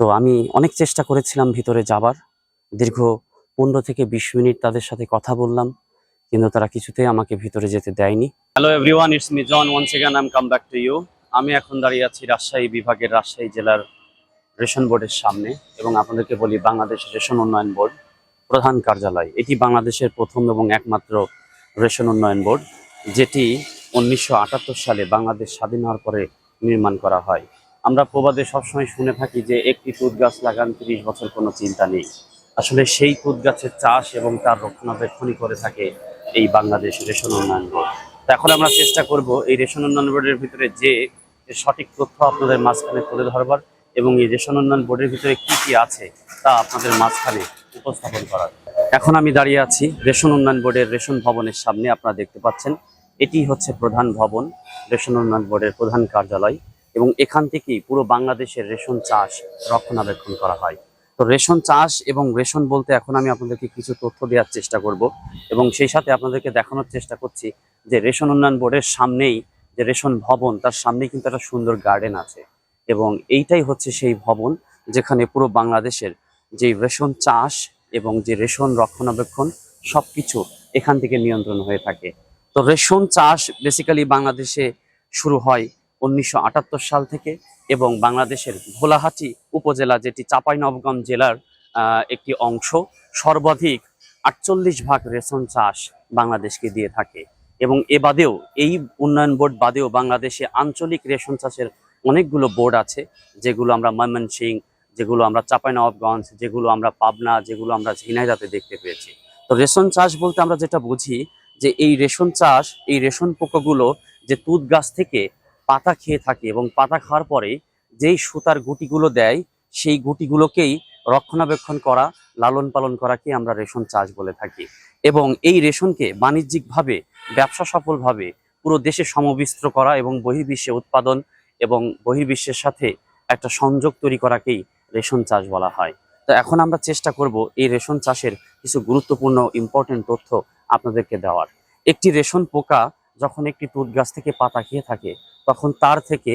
তো আমি অনেক চেষ্টা করেছিলাম ভিতরে যাবার। দীর্ঘ পনেরো থেকে বিশ মিনিট তাদের সাথে কথা বললাম, কিন্তু তারা কিছুতেই আমাকে ভিতরে যেতে দেয়নি। Hello everyone it's me John once again I'm come back to you আমি এখন দাঁড়িয়ে আছি রাজশাহী বিভাগের রাজশাহী জেলার রেশন বোর্ডের সামনে এবং আপনাদেরকে বলি বাংলাদেশ রেশন উন্নয়ন বোর্ড প্রধান কার্যালয়। এটি বাংলাদেশের প্রথম এবং একমাত্র রেশন উন্নয়ন বোর্ড, যেটি উনিশশো আটাত্তর সালে বাংলাদেশ স্বাধীন হওয়ার পরে নির্মাণ করা হয়। আমরা প্রবাদে সবসময় শুনে থাকি যে একটি তুত গাছ লাগান তিরিশ বছর কোনো চিন্তা নেই। আসলে সেই তুত গাছের চাষ এবং তার রক্ষণাবেক্ষণই করে থাকে এই বাংলাদেশ রেশন উন্নয়ন বোর্ড। এখন আমরা চেষ্টা করব এই রেশন উন্নয়ন বোর্ডের ভিতরে যে সঠিক তথ্য আপনাদের মাঝখানে তুলে ধরবার এবং এই রেশন উন্নয়ন বোর্ডের ভিতরে কি কি আছে তা আপনাদের মাঝখানে উপস্থাপন করার। এখন আমি দাঁড়িয়ে আছি রেশন উন্নয়ন বোর্ডের রেশন ভবনের সামনে, আপনারা দেখতে পাচ্ছেন। এটি হচ্ছে প্রধান ভবন, রেশন উন্নয়ন বোর্ডের প্রধান কার্যালয়। এবং এখান থেকেই পুরো বাংলাদেশের রেশন চাষ রক্ষণাবেক্ষণ করা হয়। তো রেশন চাষ এবং রেশন বলতে এখন আমি আপনাদেরকে কিছু তথ্য দেওয়ার চেষ্টা করব এবং সেই সাথে আপনাদেরকে দেখানোর চেষ্টা করছি যে রেশন উন্নয়ন বোর্ডের সামনেই যে রেশন ভবন, তার সামনেই কিন্তু একটা সুন্দর গার্ডেন আছে এবং এইটাই হচ্ছে সেই ভবন যেখানে পুরো বাংলাদেশের যে রেশন চাষ এবং যে রেশন রক্ষণাবেক্ষণ সব কিছু এখান থেকে নিয়ন্ত্রণ হয়ে থাকে। তো রেশন চাষ বেসিক্যালি বাংলাদেশে শুরু হয় উনিশশো আটাত্তর সাল থেকে এবং বাংলাদেশের ভোলাহাটি উপজেলা, যেটি চাঁপাইনবাবগঞ্জ জেলার একটি অংশ, সর্বাধিক আটচল্লিশ ভাগ রেশন চাষ বাংলাদেশকে দিয়ে থাকে। এবং এ বাদেও, এই উন্নয়ন বোর্ড বাদেও বাংলাদেশে আঞ্চলিক রেশন চাষের অনেকগুলো বোর্ড আছে, যেগুলো আমরা ময়মনসিং যেগুলো আমরা চাঁপাইনবাবগঞ্জ, যেগুলো আমরা পাবনা, যেগুলো আমরা ঝিনাইদাতে দেখতে পেয়েছি। তো রেশন চাষ বলতে আমরা যেটা বুঝি, যে এই রেশন চাষ, এই রেশন পোকাগুলো যে তুত গাছ থেকে পাতা খেয়ে থাকে এবং পাতা খাওয়ার পরে যেই সুতার গুটিগুলো দেয়, সেই গুটিগুলোকেই রক্ষণাবেক্ষণ করা, লালন পালন করাকে আমরা রেশন চাষ বলে থাকি। এবং এই রেশনকে বাণিজ্যিকভাবে, ব্যবসা সফলভাবে পুরো দেশে সমবিস্ত্র করা এবং বহির্বিশ্বে উৎপাদন এবং বহির্বিশ্বের সাথে একটা সংযোগ তৈরি করাকেই রেশন চাষ বলা হয়। তো এখন আমরা চেষ্টা করব এই রেশন চাষের কিছু গুরুত্বপূর্ণ ইম্পর্টেন্ট তথ্য আপনাদেরকে দেওয়ার। একটি রেশন পোকা যখন একটি তুত গাছ থেকে পাতা খেয়ে থাকে, তখন তার থেকে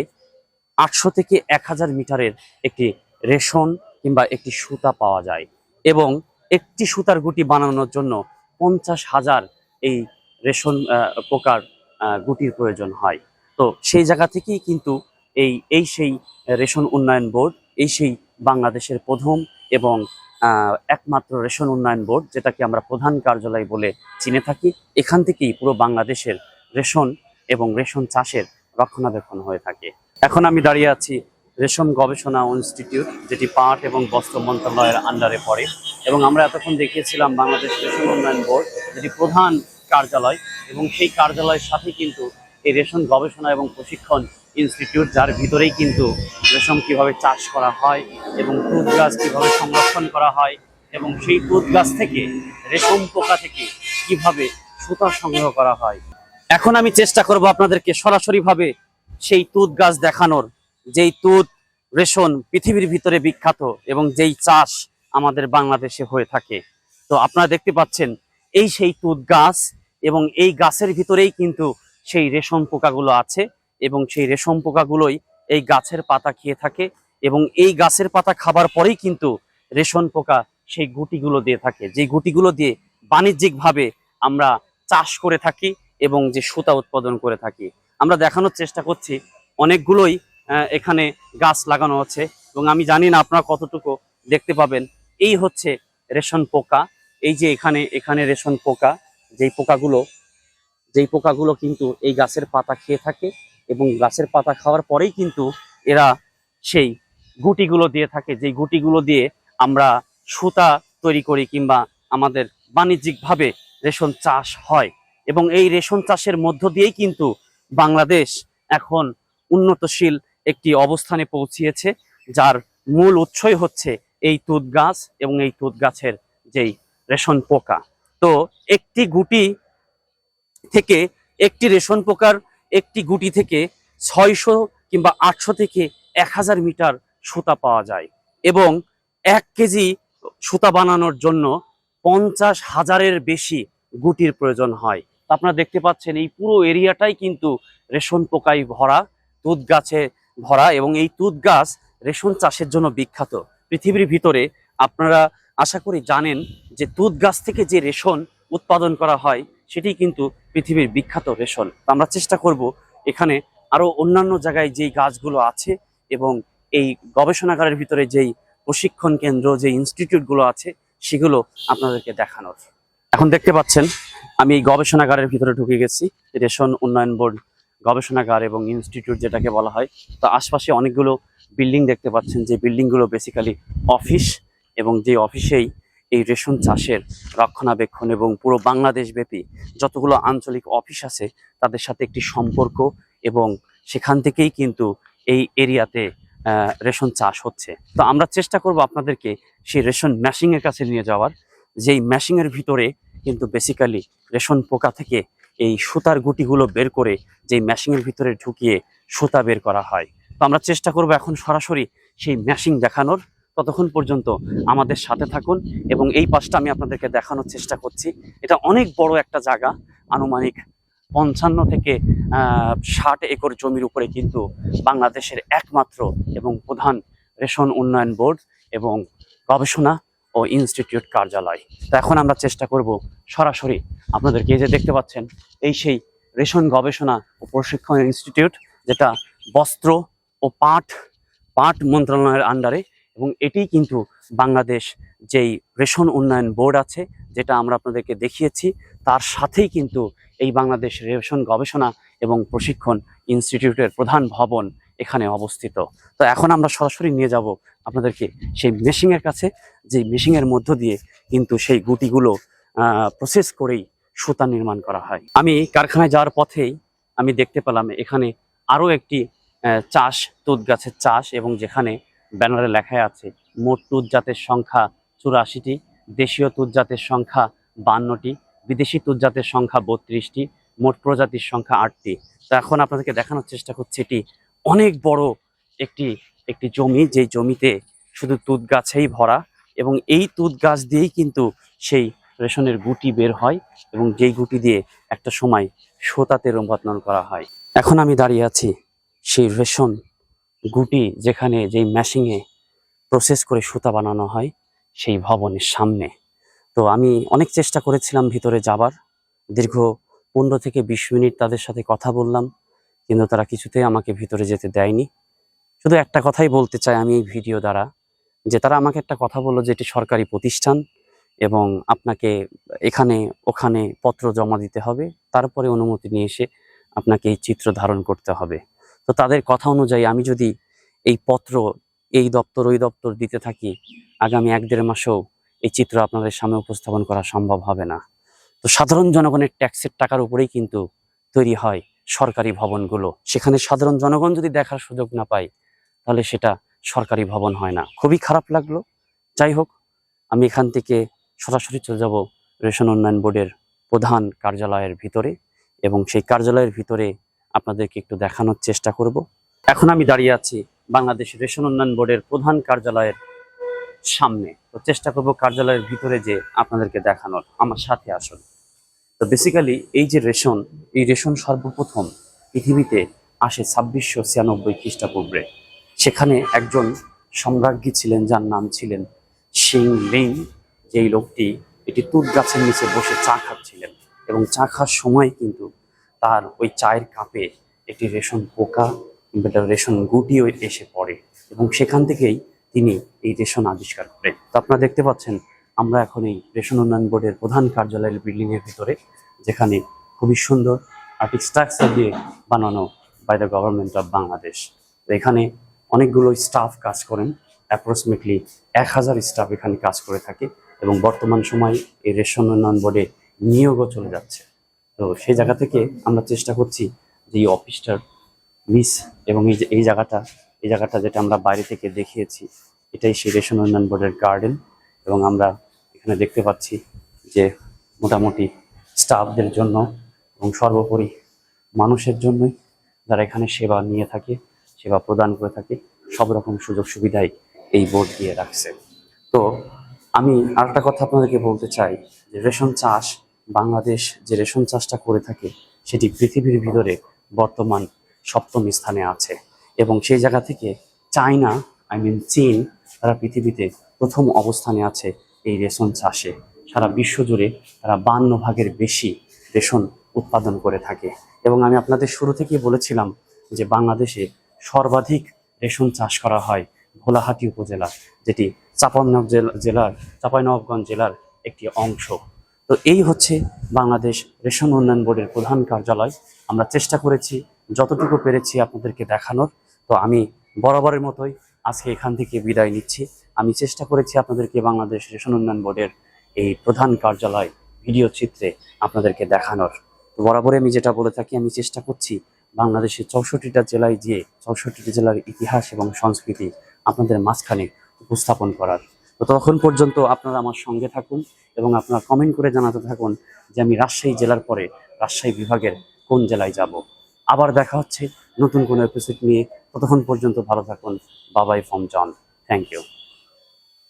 আটশো থেকে এক হাজার মিটারের একটি রেশন কিংবা একটি সুতা পাওয়া যায় এবং একটি সুতার গুটি বানানোর জন্য পঞ্চাশ হাজার এই রেশন পোকার গুটির প্রয়োজন হয়। তো সেই জায়গা থেকেই কিন্তু এই এই সেই রেশন উন্নয়ন বোর্ড, এই সেই বাংলাদেশের প্রথম এবং একমাত্র রেশন উন্নয়ন বোর্ড, যেটাকে আমরা প্রধান কার্যালয় বলে চিনে থাকি, এখান থেকেই পুরো বাংলাদেশের রেশন এবং রেশন চাষের রক্ষণাবেক্ষণ হয়ে থাকে। এখন আমি দাঁড়িয়ে আছি রেশম গবেষণা ইনস্টিটিউট, যেটি পাট এবং বস্ত্র মন্ত্রণালয়ের আন্ডারে পড়ে এবং আমরা এতক্ষণ দেখিয়েছিলাম বাংলাদেশ রেশন উন্নয়ন বোর্ড, যেটি প্রধান কার্যালয় এবং সেই কার্যালয়ের সাথে কিন্তু এই রেশন গবেষণা এবং প্রশিক্ষণ ইনস্টিটিউট, যার ভিতরেই কিন্তু রেশম কীভাবে চাষ করা হয় এবং তুঁত গাছ কীভাবে সংরক্ষণ করা হয় এবং সেই তুঁত গাছ থেকে রেশম পোকা থেকে কীভাবে সুতা সংগ্রহ করা হয়। এখন আমি চেষ্টা করব আপনাদেরকে সরাসরি ভাবে সেই তুঁত গাছ দেখানোর, যেই তুঁত রেশন পৃথিবীর ভিতরে বিখ্যাত এবং যেই চাষ আমাদের বাংলাদেশে হয়ে থাকে। তো আপনারা দেখতে পাচ্ছেন, এই সেই তুঁত গাছ এবং এই গাছের ভিতরেই কিন্তু সেই রেশম পোকাগুলো আছে এবং সেই রেশম পোকাগুলোই এই গাছের পাতা খেয়ে থাকে এবং এই গাছের পাতা খাবার পরেই কিন্তু রেশন পোকা সেই গুটিগুলো দিয়ে থাকে। যে গুটিগুলো দিয়ে বাণিজ্যিকভাবে আমরা চাষ করে থাকি এবং যে সুতা উৎপাদন করে থাকি। আমরা দেখানোর চেষ্টা করছি, অনেকগুলোই এখানে গাছ লাগানো আছে এবং আমি জানি না আপনারা কতটুকু দেখতে পাবেন। এই হচ্ছে রেশন পোকা, এই যে এখানে এখানে রেশন পোকা, যেই পোকাগুলো যেই পোকাগুলো কিন্তু এই গাছের পাতা খেয়ে থাকে এবং গাছের পাতা খাওয়ার পরেই কিন্তু এরা সেই গুটিগুলো দিয়ে থাকে। যেই গুটিগুলো দিয়ে আমরা সুতা তৈরি করি কিংবা আমাদের বাণিজ্যিকভাবে রেশন চাষ হয়। এবং এই রেশন চাষের মধ্য দিয়েই কিন্তু বাংলাদেশ এখন উন্নতশীল একটি অবস্থানে পৌঁছিয়েছে, যার মূল উৎসই হচ্ছে এই তুঁত গাছ এবং এই তুঁত গাছের যেই রেশন পোকা। তো একটি গুটি থেকে একটি রেশন পোকার একটি গুটি থেকে ছয়শো কিংবা আটশো থেকে এক হাজার মিটার সুতা পাওয়া যায় এবং এক কেজি সুতা বানানোর জন্য পঞ্চাশ হাজারের বেশি গুটির প্রয়োজন হয়। আপনারা দেখতে পাচ্ছেন এই পুরো এরিয়াটাই কিন্তু রেশন পোকায় ভরা তুঁত গাছে ভরা এবং এই তুঁত গাছ রেশন চাষের জন্য বিখ্যাত। পৃথিবীর ভিতরে আপনারা আশা করি জানেন যে তুঁত গাছ থেকে যে রেশন উৎপাদন করা হয়, সেটি কিন্তু পৃথিবীর বিখ্যাত রেশন। আমরা চেষ্টা করব এখানে আরও অন্যান্য জায়গায় যেই গাছগুলো আছে এবং এই গবেষণাগারের ভিতরে যেই প্রশিক্ষণ কেন্দ্র, যে ইনস্টিটিউটগুলো আছে, সেগুলো আপনাদেরকে দেখানোর। এখন দেখতে পাচ্ছেন আমি এই গবেষণাগারের ভিতরে ঢুকে গেছি, রেশন উন্নয়ন বোর্ড গবেষণাগার এবং ইনস্টিটিউট যেটাকে বলা হয়। তো আশপাশে অনেকগুলো বিল্ডিং দেখতে পাচ্ছেন, যে বিল্ডিংগুলো বেসিক্যালি অফিস এবং যে অফিসেই এই রেশন চাষের রক্ষণাবেক্ষণ এবং পুরো বাংলাদেশ ব্যাপী যতগুলো আঞ্চলিক অফিস আছে, তাদের সাথে একটি সম্পর্ক এবং সেখান থেকেই কিন্তু এই এরিয়াতে রেশন চাষ হচ্ছে। তো আমরা চেষ্টা করব আপনাদেরকে সেই রেশন ম্যাশিং এর কাছে নিয়ে যাওয়ার। যেই ম্যাশিং এর ভিতরে কিন্তু বেসিক্যালি রেশন পোকা থেকে এই সুতার গুটিগুলো বের করে যেই ম্যাশিং এর ভিতরে ঢুকিয়ে সুতা বের করা হয়। তো আমরা চেষ্টা করব এখন সরাসরি সেই ম্যাশিং দেখানোর। ততক্ষণ পর্যন্ত আমাদের সাথে থাকুন এবং এই পাশটা আমি আপনাদেরকে দেখানোর চেষ্টা করছি। এটা অনেক বড় একটা জায়গা, আনুমানিক পঞ্চান্ন থেকে ষাট একর জমির উপরে কিন্তু বাংলাদেশের একমাত্র এবং প্রধান রেশন উন্নয়ন বোর্ড এবং গবেষণা ও ইনস্টিটিউট কার্যালয়। তো এখন আমরা চেষ্টা করব সরাসরি আপনাদেরকে এই যে দেখতে পাচ্ছেন, এই সেই রেশন গবেষণা ও প্রশিক্ষণ ইনস্টিটিউট, যেটা বস্ত্র ও পাট পাট মন্ত্রণালয়ের আন্ডারে এবং এটি কিন্তু বাংলাদেশ যেই রেশন উন্নয়ন বোর্ড আছে, যেটা আমরা আপনাদেরকে দেখিয়েছি, তার সাথেই কিন্তু এই বাংলাদেশ রেশন গবেষণা এবং প্রশিক্ষণ ইনস্টিটিউটের প্রধান ভবন এখানে অবস্থিত। তো এখন আমরা সরাসরি নিয়ে যাব আপনাদেরকে সেই মেশিংয়ের কাছে যে মেশিংয়ের মধ্য দিয়ে কিন্তু সেই গুটিগুলো প্রসেস করেই সুতা নির্মাণ করা হয়। আমি কারখানায় যাওয়ার পথেই আমি দেখতে পেলাম এখানে আরও একটি চাষ, তুঁত গাছের চাষ এবং যেখানে ব্যানারে লেখা আছে, মোট তুঁত জাতের সংখ্যা চুরাশিটি, দেশীয় তুঁত জাতের সংখ্যা বান্নটি, বিদেশি তুঁত জাতের সংখ্যা বত্রিশটি, মোট প্রজাতির সংখ্যা আটটি। তো এখন আপনাদেরকে দেখানোর চেষ্টা করছি এটি অনেক বড় একটি একটি জমি যেই জমিতে শুধু তুঁত গাছেই ভরা এবং এই তুঁত গাছ দিয়েই কিন্তু সেই রেশনের গুটি বের হয় এবং যেই গুটি দিয়ে একটা সময় সুতাতে রূপান্তর করা হয়। এখন আমি দাঁড়িয়ে আছি সেই রেশন গুটি যেখানে যেই ম্যাশিংয়ে প্রসেস করে সুতা বানানো হয় সেই ভবনের সামনে। তো আমি অনেক চেষ্টা করেছিলাম ভিতরে যাবার। দীর্ঘ পনেরো থেকে বিশ মিনিট তাদের সাথে কথা বললাম, কিন্তু তারা কিছুতেই আমাকে ভিতরে যেতে দেয়নি। শুধু একটা কথাই বলতে চাই আমি এই ভিডিও দ্বারা, যে তারা আমাকে একটা কথা বলল যে এটি সরকারি প্রতিষ্ঠান এবং আপনাকে এখানে ওখানে পত্র জমা দিতে হবে, তারপরে অনুমতি নিয়ে এসে আপনাকে এই চিত্র ধারণ করতে হবে। তো তাদের কথা অনুযায়ী আমি যদি এই পত্র এই দপ্তর, ওই দপ্তর দিতে থাকি, আগামী এক দেড় মাসেও এই চিত্র আপনাদের সামনে উপস্থাপন করা সম্ভব হবে না। তো সাধারণ জনগণের ট্যাক্সের টাকার উপরেই কিন্তু তৈরি হয় সরকারি ভবনগুলো। সেখানে সাধারণ জনগণ যদি দেখার সুযোগ না পায় তাহলে সেটা সরকারি ভবন হয় না। খুবই খারাপ লাগল। যাই হোক, আমি এখান থেকে সরাসরি চলে যাব রেশন উন্নয়ন বোর্ডের প্রধান কার্যালয়ের ভিতরে এবং সেই কার্যালয়ের ভিতরে আপনাদেরকে একটু দেখানোর চেষ্টা করব। এখন আমি দাঁড়িয়ে আছি বাংলাদেশ রেশন উন্নয়ন বোর্ডের প্রধান কার্যালয়ের সামনে। তো চেষ্টা করব কার্যালয়ের ভিতরে যে আপনাদেরকে দেখানোর। আমার সাথে আসুন। তো বেসিক্যালি এই যে রেশন, এই রেশন সর্বপ্রথম পৃথিবীতে আসে ছাব্বিশশো ছিয়ানব্বই খ্রিস্টাপূর্বে। সেখানে একজন সম্রাজ্ঞী ছিলেন, যার নাম ছিলেন সিং লিং, যেই লোকটি এটি তুত গাছের নিচে বসে চা খাচ্ছিলেন এবং চা খাওয়ার সময় কিন্তু তার ওই চায়ের কাপে একটি রেশন পোকা কিংবা একটা রেশন গুটিও এসে পড়ে এবং সেখান থেকেই তিনি এই রেশন আবিষ্কার করেন। তো আপনারা দেখতে পাচ্ছেন, আমরা এখন এই রেশন উন্নয়ন বোর্ডের প্রধান কার্যালয়ের বিল্ডিংয়ের ভিতরে, যেখানে খুবই সুন্দর আর্টিক স্ট্রাকচার দিয়ে বানানো by the government of Bangladesh এখানে অনেকগুলো স্টাফ কাজ করেন অ্যাপ্রক্সিমেটলি এক হাজার স্টাফ এখানে কাজ করে থাকে এবং বর্তমান সময় এই রেশন উন্নয়ন বোর্ডে নিয়োগও চলে যাচ্ছে। তো সেই জায়গা থেকে আমরা চেষ্টা করছি যে এই অফিসটার মিস এবং এই এই জায়গাটা এই জায়গাটা যেটা আমরা বাইরে থেকে দেখিয়েছি, এটাই সেই রেশন উন্নয়ন বোর্ডের গার্ডেন এবং আমরা এখানে দেখতে পাচ্ছি যে মোটামুটি স্টাফদের জন্য এবং সর্বোপরি মানুষের জন্যই যারা এখানে সেবা নিয়ে থাকে সেবা প্রদান করে থাকে, সব রকম সুযোগ সুবিধাই এই বোর্ড দিয়ে রাখছে। তো আমি আরেকটা কথা আপনাদেরকে বলতে চাই, যে রেশন চাষ, বাংলাদেশ যে রেশন চাষটা করে থাকে, সেটি পৃথিবীর ভিতরে বর্তমান সপ্তম স্থানে আছে এবং সেই জায়গা থেকে চায়না আই মিন চীন, তারা পৃথিবীতে প্রথম অবস্থানে আছে এই রেশন চাষে। সারা বিশ্ব জুড়ে তারা বান্ন ভাগের বেশি রেশন উৎপাদন করে থাকে। এবং আমি আপনাদের শুরু থেকেই বলেছিলাম যে বাংলাদেশে সর্বাধিক রেশন চাষ করা হয় ভোলাহাটি উপজেলা, যেটি চাপানব জেলার চাঁপাইনবাবগঞ্জ জেলার একটি অংশ। তো এই হচ্ছে বাংলাদেশ রেশন উন্নয়ন বোর্ডের প্রধান কার্যালয়। আমরা চেষ্টা করেছি, যতটুকু পেরেছি আপনাদেরকে দেখানোর। তো আমি বরাবরের মতোই আজকে এখান থেকে বিদায় নিচ্ছি। আমি চেষ্টা করেছি আপনাদেরকে বাংলাদেশ রেশন উন্নয়ন বোর্ডের এই প্রধান কার্যালয় ভিডিও চিত্রে আপনাদেরকে দেখানোর। তো বরাবরই আমি যেটা বলে থাকি, আমি চেষ্টা করছি বাংলাদেশের চৌষট্টিটা জেলায় গিয়ে চৌষট্টিটা জেলার ইতিহাস এবং সংস্কৃতি আপনাদের মাঝখানে উপস্থাপন করার। তো তখন পর্যন্ত আপনারা আমার সঙ্গে থাকুন এবং আপনারা কমেন্ট করে জানাতে থাকুন যে আমি রাজশাহী জেলার পরে রাজশাহী বিভাগের কোন জেলায় যাব। আবার দেখা হচ্ছে নতুন কোনো এপিসোড নিয়ে। ততক্ষণ পর্যন্ত ভালো থাকুন। বাবাই ফ্রম জন থ্যাংক ইউ